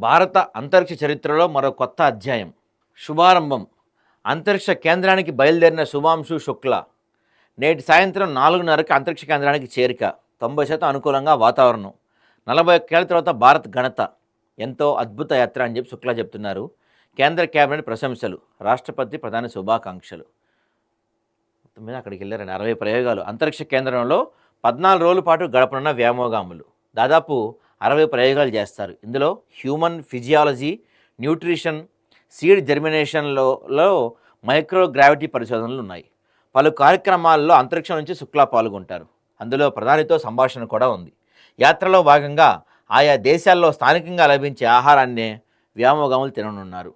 భారత అంతరిక్ష చరిత్రలో మరో కొత్త అధ్యాయం. శుభారంభం. అంతరిక్ష కేంద్రానికి బయలుదేరిన శుభాంశు శుక్ల. నేటి సాయంత్రం నాలుగున్నరకు అంతరిక్ష కేంద్రానికి చేరిక. తొంభై శాతం అనుకూలంగా వాతావరణం. నలభై ఒక్కేళ్ళ తర్వాత భారత్ ఘనత. ఎంతో అద్భుత యాత్ర అని చెప్పి శుక్లా చెప్తున్నారు. కేంద్ర కేబినెట్ ప్రశంసలు. రాష్ట్రపతి ప్రధాని శుభాకాంక్షలు. మొత్తం మీద అక్కడికి వెళ్ళారండి. అరవై ప్రయోగాలు. అంతరిక్ష కేంద్రంలో పద్నాలుగు రోజుల పాటు గడపనున్న వ్యామోగాములు. దాదాపు అరవై ప్రయోగాలు చేస్తారు. ఇందులో హ్యూమన్ ఫిజియాలజీ న్యూట్రిషన్ సీడ్ జర్మినేషన్లో మైక్రోగ్రావిటీ పరిశోధనలు ఉన్నాయి. పలు కార్యక్రమాల్లో అంతరిక్షం నుంచి శుక్లా పాల్గొంటారు. అందులో ప్రధానితో సంభాషణ కూడా ఉంది. యాత్రలో భాగంగా ఆయా దేశాల్లో స్థానికంగా లభించే ఆహారాన్ని వ్యామోగాములు తిననున్నారు.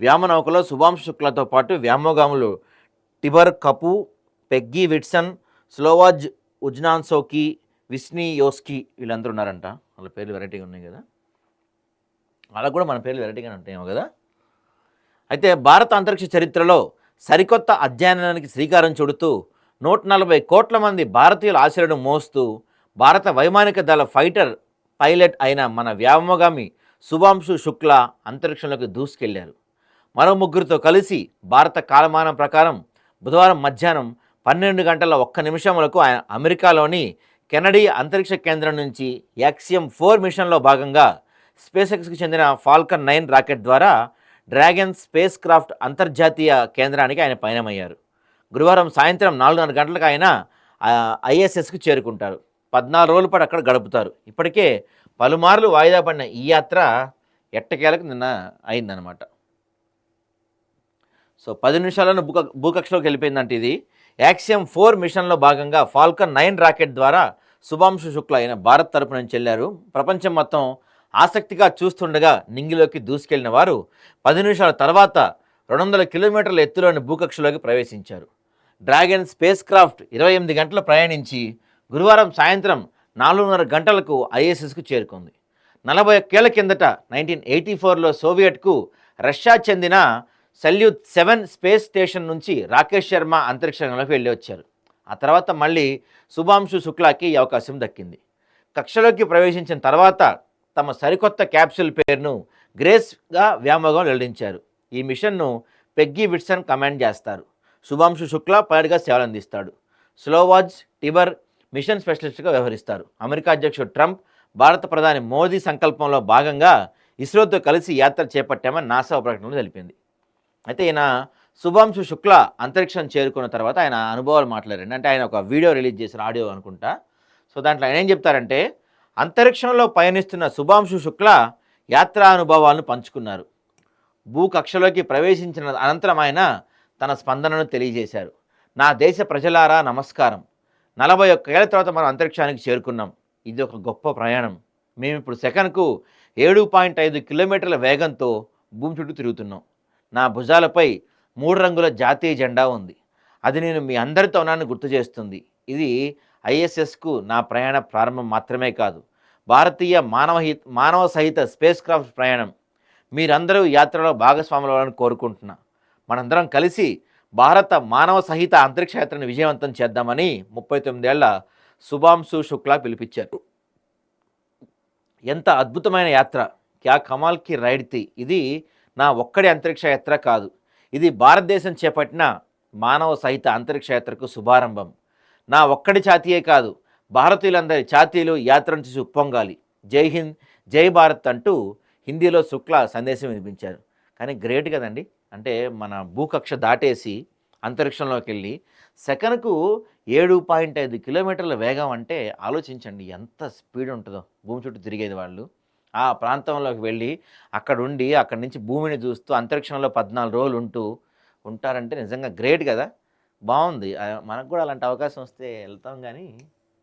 వ్యామనౌకలో శుభాంశు శుక్లతో పాటు వ్యామోగాములు టిబర్ కపు పెగ్గీ విట్సన్ స్లోవాజ్ ఉజ్నాన్సోకి విస్నీ యోస్కి వీళ్ళందరూ ఉన్నారంట. వాళ్ళ పేర్లు వెరైటీగా ఉన్నాయి కదా. వాళ్ళకు కూడా మన పేర్లు వెరైటీగానే ఉంటాయేమో కదా. అయితే భారత అంతరిక్ష చరిత్రలో సరికొత్త అధ్యయనానికి శ్రీకారం చుడుతూ నూట నలభై కోట్ల మంది భారతీయుల ఆశలను మోస్తూ భారత వైమానిక దళ ఫైటర్ పైలట్ అయిన మన వ్యామోగామి శుభాంశు శుక్ల అంతరిక్షంలోకి దూసుకెళ్ళారు. మరో ముగ్గురితో కలిసి భారత కాలమానం ప్రకారం బుధవారం మధ్యాహ్నం పన్నెండు గంటల ఒక్క నిమిషములకు ఆయన అమెరికాలోని కెనడీ అంతరిక్ష కేంద్రం నుంచి యాక్సియం ఫోర్ మిషన్లో భాగంగా స్పేస్ ఎక్స్కి చెందిన ఫాల్కన్ నైన్ రాకెట్ ద్వారా డ్రాగన్ స్పేస్ క్రాఫ్ట్ అంతర్జాతీయ కేంద్రానికి ఆయన పయనమయ్యారు. గురువారం సాయంత్రం నాలుగున్నర గంటలకు ఆయన ఐఎస్ఎస్కి చేరుకుంటారు. పద్నాలుగు రోజుల పాటు అక్కడ గడుపుతారు. ఇప్పటికే పలుమార్లు వాయిదా పడిన ఈ యాత్ర ఎట్టకేలకు నిన్న అయిందనమాట సో పది నిమిషాలను భూక భూకక్షలోకి వెళ్ళిపోయిందంటే ఇది. యాక్సియం ఫోర్ మిషన్లో భాగంగా ఫాల్కన్ నైన్ రాకెట్ ద్వారా శుభాంశు శుక్ల అయిన భారత్ తరపు నుంచి చెల్లారు ప్రపంచం మొత్తం ఆసక్తిగా చూస్తుండగా నింగిలోకి దూసుకెళ్ళిన వారు పది నిమిషాల తర్వాత రెండు వందల కిలోమీటర్ల ఎత్తులోని భూకక్షలోకి ప్రవేశించారు. డ్రాగన్ స్పేస్ క్రాఫ్ట్ ఇరవై ఎనిమిది గంటలు ప్రయాణించి గురువారం సాయంత్రం నాలుగున్నర గంటలకు ఐఎస్ఎస్కు చేరుకుంది. నలభై ఒక్కేళ్ళ కిందట నైన్టీన్ ఎయిటీ ఫోర్లో సోవియట్కు రష్యా చెందిన సల్యూట్ సెవెన్ స్పేస్ స్టేషన్ నుంచి రాకేష్ శర్మ అంతరిక్షంలోకి వెళ్ళి వచ్చారు. ఆ తర్వాత మళ్ళీ శుభాంశు శుక్లాకి అవకాశం దక్కింది. కక్షలోకి ప్రవేశించిన తర్వాత తమ సరికొత్త క్యాప్సూల్ పేరును గ్రేస్గా వ్యామోగం వెల్లడించారు. ఈ మిషన్ను పెగ్గీ విట్సన్ కమాండ్ చేస్తారు. శుభాంశు శుక్లా పైలట్గా సేవలు అందిస్తాడు. స్లోవాజ్ టిబర్ మిషన్ స్పెషలిస్ట్గా వ్యవహరిస్తారు. అమెరికా అధ్యక్షుడు ట్రంప్ భారత ప్రధాని మోదీ సంకల్పంలో భాగంగా ఇస్రోతో కలిసి యాత్ర చేపట్టామని నాసా ప్రకటనలో తెలిపింది. అయితే ఈయన శుభాంశు శుక్ల అంతరిక్షం చేరుకున్న తర్వాత ఆయన అనుభవాలు మాట్లాడారండి. అంటే ఆయన ఒక వీడియో రిలీజ్ చేసిన ఆడియో అనుకుంటా. సో దాంట్లో ఆయన ఏం చెప్తారంటే అంతరిక్షంలో పయనిస్తున్న శుభాంశు శుక్ల యాత్రా అనుభవాలను పంచుకున్నారు. భూకక్షలోకి ప్రవేశించిన అనంతరం ఆయన తన స్పందనను తెలియజేశారు. నా దేశ ప్రజలారా నమస్కారం. నలభై ఒక్క ఏళ్ళ తర్వాత మనం అంతరిక్షానికి చేరుకున్నాం. ఇది ఒక గొప్ప ప్రయాణం. మేము ఇప్పుడు సెకన్కు ఏడు పాయింట్ ఐదు కిలోమీటర్ల వేగంతో భూమి చుట్టూ తిరుగుతున్నాం. నా భుజాలపై మూడు రంగుల జాతీయ జెండా ఉంది. అది నేను మీ అందరితో గుర్తు చేస్తుంది. ఇది ఐఎస్ఎస్కు నా ప్రయాణ ప్రారంభం మాత్రమే కాదు. భారతీయ మానవహిత మానవ సహిత స్పేస్ క్రాఫ్ట్ ప్రయాణం. మీరందరూ యాత్రలో భాగస్వాములు అవ్వాలని కోరుకుంటున్నా. మనందరం కలిసి భారత మానవ సహిత అంతరిక్ష యాత్రను విజయవంతం చేద్దామని ముప్పై తొమ్మిదేళ్ళ శుభాంశు శుక్లా పిలిపించారు ఎంత అద్భుతమైన యాత్ర! క్యా కమాల్కి రైడ్ తి ఇది నా ఒక్కడి అంతరిక్ష యాత్ర కాదు. ఇది భారతదేశం చేపట్టిన మానవ సహిత అంతరిక్ష యాత్రకు శుభారంభం. నా ఒక్కడి ఛాతీయే కాదు భారతీయులందరి ఛాతీలు యాత్ర నుంచి ఉప్పొంగాలి జై హింద్ జై భారత్ అంటూ హిందీలో శుక్ల సందేశం వినిపించారు. కానీ గ్రేట్ కదండి. అంటే మన భూకక్ష దాటేసి అంతరిక్షంలోకి వెళ్ళి సెకనుకు ఏడు పాయింట్ ఐదు కిలోమీటర్ల వేగం అంటే ఆలోచించండి ఎంత స్పీడ్ ఉంటుందో. భూమి చుట్టూ తిరిగేది వాళ్ళు. ఆ ప్రాంతంలోకి వెళ్ళి అక్కడ ఉండి అక్కడి నుంచి భూమిని చూస్తూ అంతరిక్షంలో పద్నాలుగు రోజులు ఉంటూ ఉంటారంటే నిజంగా గ్రేట్ కదా. బాగుంది. మనకు కూడా అలాంటి అవకాశం వస్తే వెళ్తాం కానీ